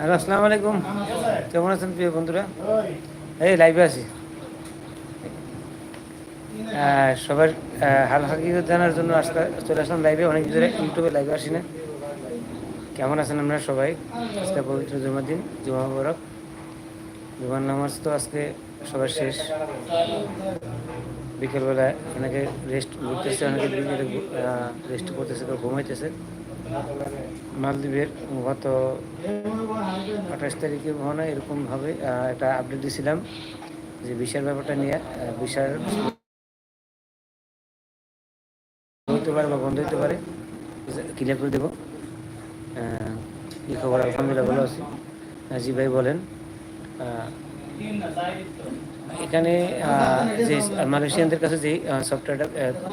Hello, আসসালামু আলাইকুম। কেমন আছেন প্রিয় বন্ধুরা? এই লাইভে আছি। সবার হাল হাকিকত জানার জন্য আজকে চলে আসলাম লাইভে অনেক ধরে ইউটিউবে লাইভে আসি না কেমন আছেন আপনারা সবাই? আজকে পবিত্র জুমার দিন, জুমা মুবারক। জুমার নামাজ তো আজকে সবার শেষ। বিকেলবেলা অনেকে রেস্ট ঘুরতেছে অনেকে রেস্ট করতেছে ঘুমাইতেছে। মালদ্বীপের গত আঠাশ তারিখে মনে এরকমভাবে একটা আপডেট দিয়েছিলাম যে বিশার ব্যাপারটা নিয়ে বিশার হইতে পারে বা বন্ধ হইতে পারে ক্লিয়ার করে দেবো। কী খবর আলহামদুলিল্লাহ ভালো আছি। জি ভাই বলেন এখানে যে মালয়েশিয়ানদের কাছে যে সফটওয়্যারটা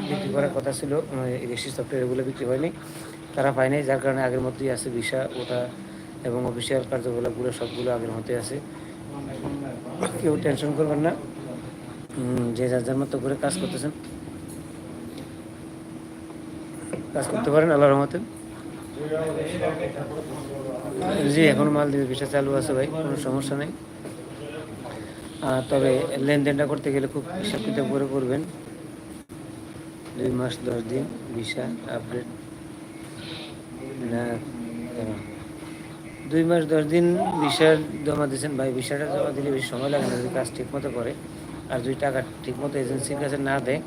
বিক্রি করার কথা ছিল ইলেকট্রিক সফটওয়্যার এগুলো বিক্রি হয়নি। তারা পায় নাই, যার কারণে আগের মতোই আছে ভিসা, ওটা এবং অফিসিয়াল কার্যকলাপগুলো সবগুলো আগের মতোই আছে। কেউ টেনশন করবেন না। যে যার যার মতো করে কাজ করতেছেন। কাজ করতে পারেন আল্লাহ রহমতে। জি, এখন মাল দিবে ভিসা চালু আছে ভাই, কোনো সমস্যা নেই। তবে লেনদেনটা করতে গেলে খুব হিসাব করে করবেন। দুই মাস, দশ দিন, ভিসা, আপডেট। না দুই মাস, দশ দিন ভিসা জমা দিয়েছেন ভাই। বিষয়টা জমা দিলে বেশি সময় লাগে না, যদি কাজ ঠিক মতো করে। আর যদি টাকা ঠিক মতো এজেন্সির কাছে না দেয়,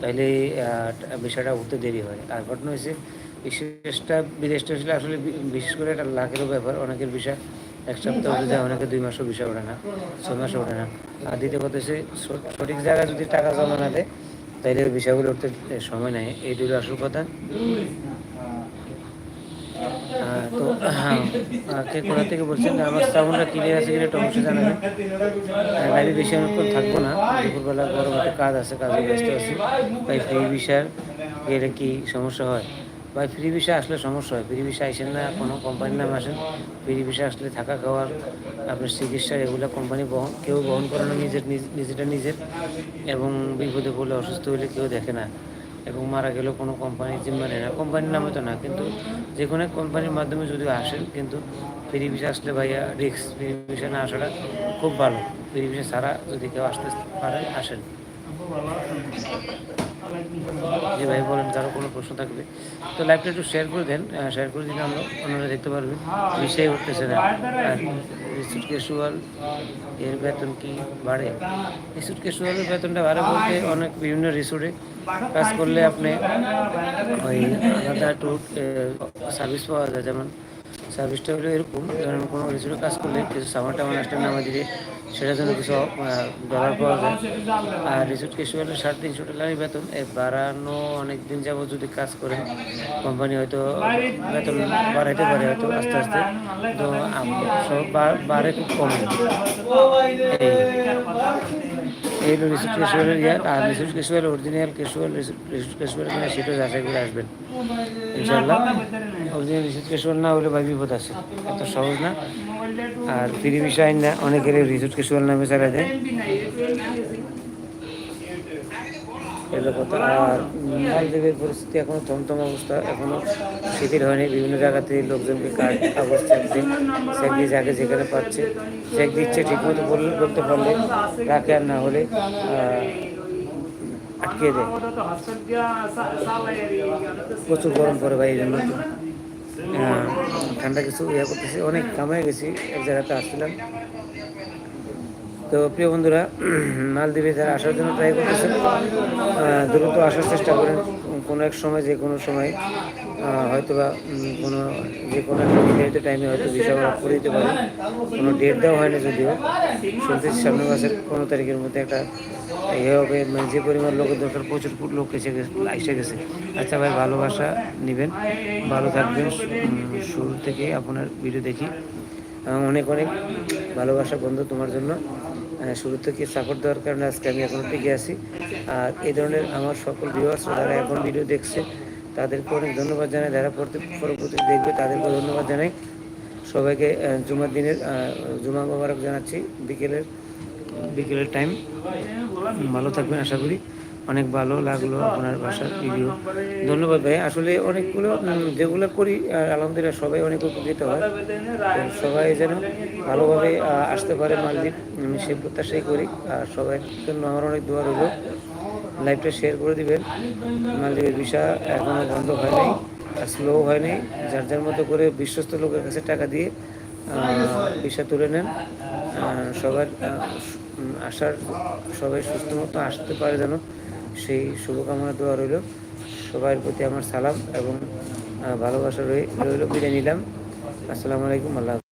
তাহলে বিষয়টা উঠতে দেরি হয়। আর ঘটনা হয়েছে, বিশেষটা, বিদেশটা হলে আসলে বিশেষ করে একটা লাখেরও ব্যাপার। অনেকের বিষয় এক সপ্তাহ উঠে যায়, অনেকে দুই মাসও বিষয় ওঠে না, ছয় মাসও ওঠে না। আর দ্বিতীয় কথা হচ্ছে সঠিক জায়গায় যদি টাকা জমা না দেয়, তাহলে বিষয়গুলো উঠতে সময় নেয় এইটি হলো আসল কথা। তো হ্যাঁ, কে কোথা থেকে বলছেন আমার সাউন্ডটা ক্লিয়ার আছে কিনা অবশ্যই জানাবেন লাইভে বেশি অনেকক্ষণ থাকব না দুপুরবেলা গরম একটা কাজ আছে কাজে ব্যস্ত আছি। ভাই ফ্রি ভিসার গেলে কি সমস্যা হয়? ভাই ফ্রি ভিসা আসলে সমস্যা হয়। ফ্রি ভিসা আসেন না কোনো কোম্পানির নাম আসেন। ফ্রি ভিসা আসলে থাকা খাওয়ার আপনার চিকিৎসা এগুলো কোম্পানি বহন কেউ বহন করে না নিজের নিজ- নিজেটা নিজের। এবং বিপদে পড়লে অসুস্থ হলে কেউ দেখে না। এবং মারা গেলেও কোনো কোম্পানির জিম্মা নেয় না কোম্পানির নামে তো না, কিন্তু যে কোনো কোম্পানির মাধ্যমে যদি আসেন, কিন্তু ফ্রি ভিসা আসলে ভাইয়া রিক্স ফ্রি ভিসা না আসাটা খুব ভালো। ফ্রি ভিসা ছাড়া যদি কেউ আসতে পারেন, আসেন। জি ভাই বলেন কারও কোনো প্রশ্ন থাকবে তো লাইভটা একটু শেয়ার করে দেন শেয়ার করে দিলে আমরা অন্যরা দেখতে পারবে। বিষয় উঠতেছে না। রিসুট ক্যাশুয়াল এর বেতন কি বাড়ে? রিসুট ক্যাশুয়ালের বেতনটা বাড়ে বলতে অনেক বিভিন্ন রিসোর্টে কাজ করলে আপনি ওই আলাদা একটু সার্ভিস পাওয়া যায়। যেমন সার্ভিসটা হলো এরকম। ধরেন কোনো রিসোর্টে কাজ করলে কিছু সামান টামান আসলে নামা দিলে সেটার জন্য কিছু ডলার পাওয়া যায়। আর রিসোর্ট ক্যাশুয়ালের সাড়ে তিনশো ডলারই বেতন। এ বাড়ানো অনেক দিন যাব যদি কাজ করে, কোম্পানি হয়তো বেতন বাড়াইতে পারে হয়তো আস্তে আস্তে। তো সব বাড়ে খুব কম এই এই হলো রিসোর্ট ইয়ে আর resort casual original casual resort casual কিনা সেটা যাচাই করে আসবেন। ইনশাল্লাহ অরিজিনাল রিসোর্ট ক্যাশুয়াল না হলে ভাই বিপদ আছে, এত সহজ না। আর ফিরি বিষয় না অনেকের রিসোর্ট ক্যাশুয়াল নামে ছাড়া দেয় এলো কথা আর মালদ্বীপের পরিস্থিতি এখনও থমথম অবস্থা, এখনও শিথিল হয়নি। বিভিন্ন জায়গাতে লোকজনকে কাজ চেক দিয়ে চেক দিয়ে যাকে যেখানে পাচ্ছে চেক দিচ্ছে, ঠিকমতো বলতে পারলে রাখে আর না হলে আটকে দেয়। প্রচুর গরম পড়ে ভাই এই জন্য। ঠান্ডা কিছু ইয়ে করতেছি, অনেক কামাই গেছি, এক জায়গাতে আসছিলাম। তো প্রিয় বন্ধুরা, মালদ্বীপে যারা আসার জন্য ট্রাই করতেছেন দ্রুত আসার চেষ্টা করেন। কোনো এক সময়, যে কোনো সময় হয়তো বা কোনো, যে কোনো একটা নির্ধারিত টাইমে হয়তো ভিসা করে দিতে পারেন। কোনো ডেট দেওয়া হয়নি যদিও। শুনতেছি সামনের মাসের কোনো তারিখের মধ্যে একটা ইয়ে হবে। মানে যে পরিমাণ লোকের দরকার, প্রচুর লোক এসে গেছে এসে গেছে। আচ্ছা ভাই, ভালোবাসা নেবেন। ভালো থাকবেন। শুরু থেকে আপনার ভিডিও দেখি। অনেক অনেক ভালোবাসা বন্ধু তোমার জন্য। শুরু থেকে সাপোর্ট দেওয়ার কারণে আজকে আমি এখন টিকে আছি। আর এই ধরনের আমার সকল ভিউয়ার্স যারা এখন ভিডিও দেখছে, তাদেরকে অনেক ধন্যবাদ জানাই। যারা পরবর্তী দেখবে, তাদেরকে ধন্যবাদ জানাই। সবাইকে জুমার দিনের জুমা মোবারক জানাচ্ছি। বিকেলের বিকেলের টাইম ভালো থাকবেন, আশা করি। অনেক ভালো লাগল আপনার বাসার ভিডিও ধন্যবাদ ভাই। আসলে অনেকগুলো যেগুলো করি আলহামদুলিল্লাহ সবাই অনেক উপকৃত হয়। সবাই যেন ভালোভাবে আসতে পারে মালদ্বীপ, আমি সে প্রত্যাশাই করি। আর সবাই জন্য আমার অনেক দোয়া রইল। লাইভটা শেয়ার করে দিবেন। মালদ্বীপের ভিসা এখনও বন্ধ হয়নি আর স্লো হয় নাই। যার যার মতো করে বিশ্বস্ত লোকের কাছে টাকা দিয়ে ভিসা তুলে নেন। সবার আসার সবাই সুস্থ মতো আসতে পারে যেন। সেই শুভকামনা দেওয়া রইল সবার প্রতি আমার সালাম এবং ভালোবাসা রই- রইল, বিদায় নিলাম আসসালামু আলাইকুম, আল্লাহ।